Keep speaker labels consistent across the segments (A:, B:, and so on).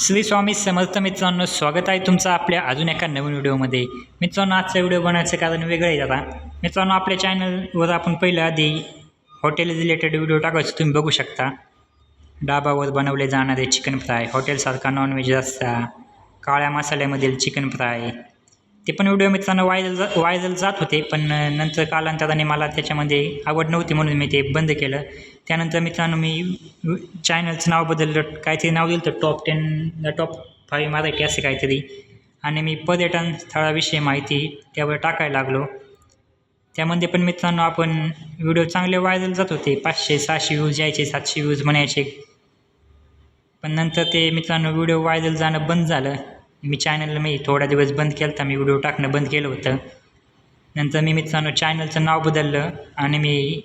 A: श्री स्वामी समर्थ मित्रांनो स्वागत आहे तुमचं आपल्या अजून एका नवीन व्हिडिओमध्ये. मित्रांनो आजचा व्हिडिओ बनवायचं कारण वेगळं आहे आता. मित्रांनो आपल्या चॅनलवर आपण पहिलं आधी हॉटेल रिलेटेड व्हिडिओ टाकायचं तुम्ही बघू शकता. डाबावर बनवले जाणारे चिकन फ्राय हॉटेलसारखा नॉनव्हेज रस्सा काळ्या मसाल्यामधील चिकन फ्राय ते पण व्हिडिओ मित्रांनो व्हायरल जा व्हायरल जात होते पण नंतर कालांतराने मला त्याच्यामध्ये आवड नव्हती म्हणून मी ते बंद केलं. त्यानंतर मित्रांनो मी चॅनलचं नाव बदललं काहीतरी नाव दिलं तर top ten top five Marathi असे काहीतरी. आणि मी पर्यटन स्थळाविषयी माहिती त्यावर टाकायला लागलो. त्यामध्ये पण मित्रांनो आपण व्हिडिओ चांगले व्हायरल जात होते पाचशे सहाशे व्ह्यूज यायचे सातशे व्ह्यूज म्हणायचे. पण नंतर ते मित्रांनो व्हिडिओ व्हायरल जाणं बंद झालं. मी चॅनलला मी थोडा दिवस बंद केला होता मी व्हिडिओ टाकणं बंद केलं होतं. नंतर मी मित्रांनो चॅनलचं नाव बदललं आणि मी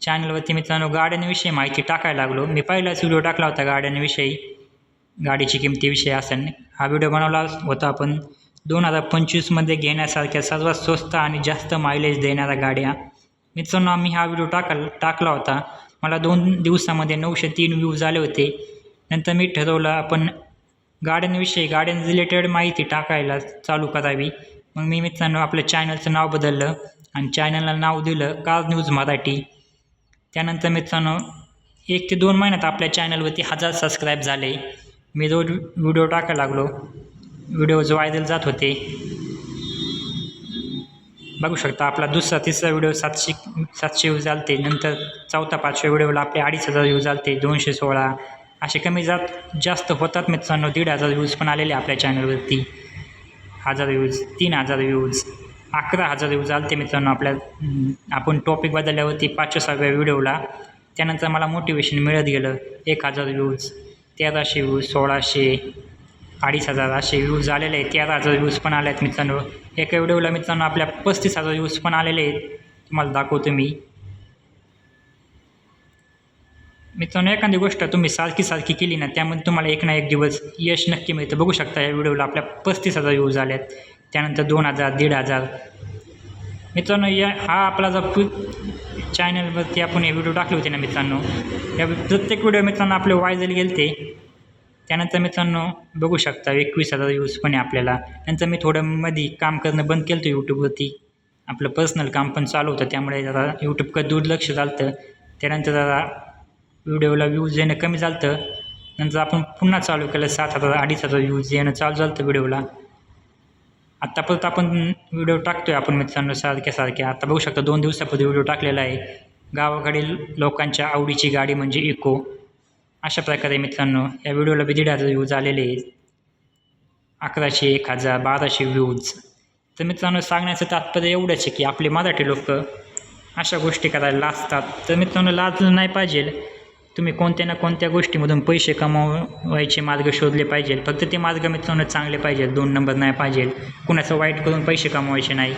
A: चॅनलवरती मित्रांनो गाड्यांविषयी माहिती टाकायला लागलो. मी पहिलाच व्हिडिओ टाकला होता गाड्यांविषयी गाडीची किमतीविषयी असं. हा व्हिडिओ बनवला होता आपण दोन हजार पंचवीसमध्ये घेण्यासारख्या सर्वात स्वस्त आणि जास्त मायलेज देणाऱ्या गाड्या. मित्रांनो आम्ही हा व्हिडिओ टाकल टाकला होता. मला दोन दिवसामध्ये नऊशे तीन व्ह्यूज आले होते. नंतर मी ठरवलं आपण गाड्यांविषयी गाड्यां रिलेटेड माहिती टाकायला चालू करावी. मग मी मित्रांनो आपल्या चॅनलचं नाव बदललं आणि चॅनलला नाव दिलं कार न्यूज मराठी. त्यानंतर मित्रांनो एक ते दोन महिन्यात आपल्या चॅनलवरती हजार सबस्क्राईब झाले. मी रोज व्हिडिओ टाकायला लागलो. व्हिडिओज व्हायरल जात होते. बघू शकता आपला दुसरा तिसरा व्हिडिओ सातशे सातशे व्ह्यूज आलते. नंतर चौथा पाचव्या व्हिडिओला आपले अडीच हजार व्ह्यूज आलते. दोनशे सोळा असे कमी जात जास्त होतात मित्रांनो. दीड हजार व्ह्यूज पण आलेले आपल्या चॅनलवरती हजार व्ह्यूज तीन हजार व्ह्यूज अकरा हजार व्ह्यूज आलते मित्रांनो आपल्या आपण टॉपिक बदलल्यावरती पाचशे सहाव्या व्हिडिओला त्यानंतर मला मोटिवेशन मिळत गेलं एक हजार व्ह्यूज तेराशे व्ह्यूज सोळाशे अडीच हजार असे व्ह्यूज आलेले आहेत. तेरा हजार व्ह्यूज पण आले आहेत मित्रांनो. एका व्हिडिओला मित्रांनो आपल्या पस्तीस हजार व्ह्यूज पण आलेले आहेत. तुम्हाला दाखवतो मी. मित्रांनो एखादी गोष्ट तुम्ही सारखी सारखी केली ना त्यामध्ये तुम्हाला एक ना एक दिवस यश नक्की मिळतं. बघू शकता या व्हिडिओला आपल्या पस्तीस हजार व्ह्यूज आल्यात आहेत त्यानंतर दोन हजार दीड हजार. मित्रांनो या हा आपला जो चॅनलवरती आपण हे व्हिडिओ टाकले होते ना मित्रांनो या प्रत्येक व्हिडिओ मित्रांनो आपले व्हायरल गेले ते त्यानंतर मित्रांनो बघू शकता एकवीस हजार व्ह्यूज पण आहे आपल्याला. नंतर मी थोडं मध्ये काम करणं बंद केलं होतं यूट्यूबवरती आपलं पर्सनल काम पण चालू होतं त्यामुळे जरा यूट्यूबकडे दुर्लक्ष झालं त्यानंतर जरा व्हिडिओला व्ह्यूज येणं कमी झालं नंतर आपण पुन्हा चालू केलं सात हजार अडीच हजार व्ह्यूज येणं चालू झालं व्हिडिओला. आत्ता परत आपण व्हिडिओ टाकतो आहे आपण मित्रांनो सारख्या सारख्या. आता बघू शकता दोन दिवसापूर्वी व्हिडिओ टाकलेला आहे. गावाकडील लोकांच्या आवडीची गाडी म्हणजे इको अशा प्रकारे मित्रांनो या व्हिडिओला बी दीड हजार व्ह्यूज आलेले आहेत. अकराशे एक हजार बाराशे व्ह्यूज तर मित्रांनो सांगण्याचं तात्पर्य एवढंच आहे की आपले मराठी लोक अशा गोष्टी करायला लाजतात. तर मित्रांनो लाजलं नाही पाहिजे. तुम्ही कोणत्या ना कोणत्या गोष्टीमधून पैसे कमवायचे मार्ग शोधले पाहिजे? फक्त ते मार्ग मित्रांनो चांगले पाहिजे दोन नंबर नाही पाहिजे. कुणाचं वाईट करून पैसे कमवायचे नाही.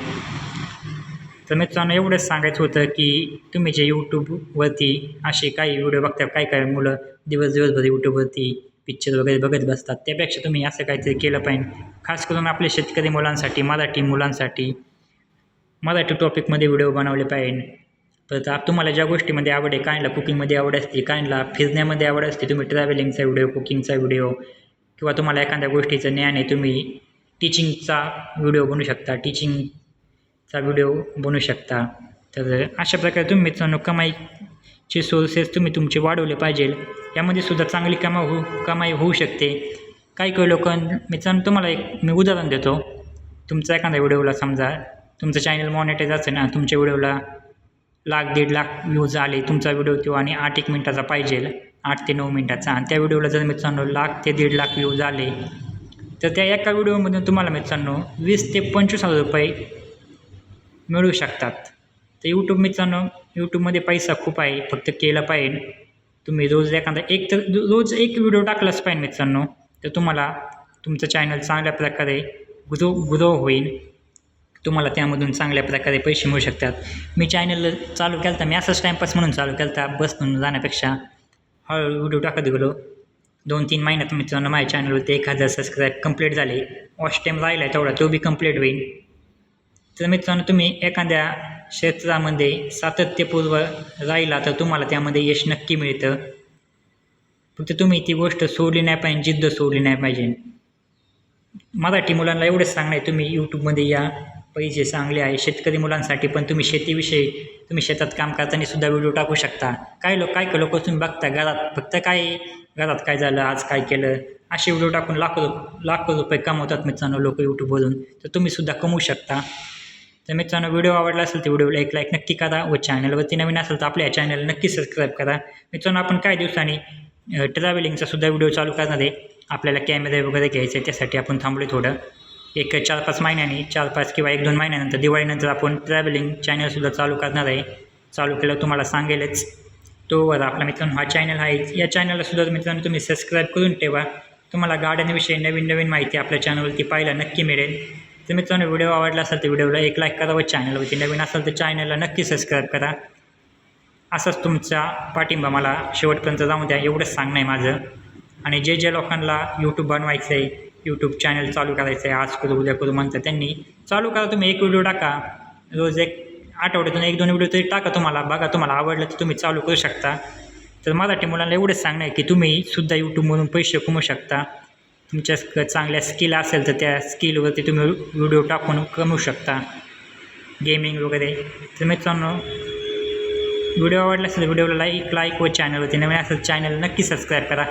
A: तर मित्रांनो एवढंच सांगायचं होतं की तुम्ही जे यूट्यूबवरती असे काही व्हिडिओ बघता काही काही मुलं दिवस दिवसभर यूट्यूबवरती पिक्चर वगैरे बघत बसतात त्यापेक्षा तुम्ही असं काहीतरी केलं पाहिजे. खास करून आपल्या शेतकरी मुलांसाठी मराठी मुलांसाठी मराठी टॉपिकमध्ये व्हिडिओ बनवले पाहिजे. परत आप तुम्हाला ज्या गोष्टीमध्ये आवड आहे कायला कुकिंगमध्ये आवड असते कायला फिरण्यामध्ये आवड असते तुम्ही ट्रॅव्हलिंगचा व्हिडिओ कुकिंगचा व्हिडिओ किंवा तुम्हाला एखाद्या गोष्टीचं ज्ञान आहे तुम्ही टीचिंगचा व्हिडिओ बनवू शकता टीचिंगचा व्हिडिओ बनवू शकता. तर अशा प्रकारे तुम्ही मित्रांनो कमाईचे सोर्सेस तुम्ही तुमचे वाढवले पाहिजे. यामध्ये सुद्धा चांगली कमाई होऊ कमाई होऊ शकते. काही काही लोक मित्रांनो तुम्हाला एक मी उदाहरण देतो. तुमचा एखाद्या व्हिडिओला समजा तुमचं चॅनल मॉनिटाईज असेल ना तुमच्या व्हिडिओला लाख दीड लाख व्ह्यूज आले तुमचा व्हिडिओ तो आणि आठ एक मिनटाचा पाहिजे. आठ ते नऊ मिनटाचा. आणि त्या व्हिडिओला जर मित्रांनो लाख ते दीड लाख व्ह्यूज आले तर त्या एका व्हिडिओमधून तुम्हाला मित्रांनो वीस ते पंचवीस हजार रुपये मिळू शकतात. तर यूट्यूब मित्रांनो यूट्यूबमध्ये पैसा खूप आहे फक्त केला पाहिजे. तुम्ही रोज एखादा एक तर रोज एक व्हिडिओ टाकलाच पाहिजे मित्रांनो तर तुम्हाला तुमचं चॅनल चांगल्या प्रकारे ग्रो ग्रो होईल. तुम्हाला त्यामधून चांगल्या प्रकारे पैसे मिळू शकतात. मी चॅनल चालू केला होता मी असंच टाईमपास म्हणून चालू केला होता बसून जाण्यापेक्षा. हळूहळू व्हिडिओ टाकत गेलो. दोन तीन महिन्यात मित्रांनो माझ्या चॅनलवरती एक हजार सबस्क्राईब कंप्लीट झाले. वॉच टाईम राहिला आहे तेवढा तो बी कंप्लीट होईल तर मित्रांनो तुम्ही एखाद्या क्षेत्रामध्ये सातत्यपूर्व राहिला तर तुम्हाला त्यामध्ये यश नक्की मिळतं. फक्त तुम्ही ती गोष्ट सोडली नाही पाहिजे जिद्द सोडली नाही पाहिजे. मराठी मुलांना एवढंच सांगणं आहे तुम्ही यूट्यूबमध्ये या. पैसे चांगले आहे शेतकरी मुलांसाठी पण तुम्ही शेतीविषयी तुम्ही शेतात काम करताना सुद्धा व्हिडिओ टाकू शकता. काही लोक काय काय लोक तुम्ही बघता घरात? फक्त काय घरात काय झालं आज काय केलं? असे व्हिडिओ टाकून लाखो लाखो रुपये कमवतात मित्रांनो लोक यूट्यूबवरून तर तुम्ही सुद्धा कमवू शकता. तर मित्रांनो व्हिडिओ आवडला असेल तर व्हिडिओला एक लाईक नक्की करा व चॅनलवरती नवीन असेल तर आपल्या चॅनल नक्की सबस्क्राईब करा. मित्रांनो आपण काही दिवसांनी ट्रॅव्हलिंगचा सुद्धा व्हिडिओ चालू करणार आहे. आपल्याला कॅमेरे वगैरे घ्यायचे त्यासाठी आपण थांबलो थोडं. एक चार पाच महिन्यांनी चार पाच किंवा एक दोन महिन्यानंतर दिवाळीनंतर आपण ट्रॅव्हलिंग चॅनलसुद्धा चालू करणार आहे. चालू केलं तुम्हाला सांगेलच. तोवर आपला मित्रांनो हा चॅनल आहे. या चॅनललासुद्धा मित्रांनो तुम्ही सबस्क्राईब करून ठेवा. तुम्हाला गाड्यांविषयी नवीन नवीन माहिती आपल्या चॅनलवरती पाहायला नक्की मिळेल. तर मित्रांनो व्हिडिओ आवडला असेल तर व्हिडिओला एक लाईक करा व चॅनलवरती नवीन असेल तर चॅनलला नक्की सबस्क्राईब करा. असंच तुमचा पाठिंबा मला शेवटपर्यंत जाऊन द्या. एवढंच सांगणं आहे माझं. आणि जे जे लोकांना यूट्यूब बनवायचं आहे यूट्यूब चॅनल चालू करायचं आहे आज करू उद्या करू म्हणतात त्यांनी. चालू करा तुम्ही एक व्हिडिओ टाका. रोज एक आठवड्यातून एक दोन व्हिडिओ तरी टाका तुम्हाला बघा तुम्हाला आवडलं तर तुम्ही चालू करू शकता. तर मराठी मुलांना एवढंच सांगणं आहे की तुम्ही सुद्धा यूट्यूबमधून पैसे कमवू शकता. तुमच्या चांगल्या स्किल असेल तर त्या स्किलवरती तुम्ही व्हिडिओ टाकून कमवू शकता. गेमिंग वगैरे. तर मित्रांनो व्हिडिओ आवडला असेल व्हिडिओला लाईक लाईक व चॅनलवरती नवीन असेल चॅनल नक्की सबस्क्राईब करा.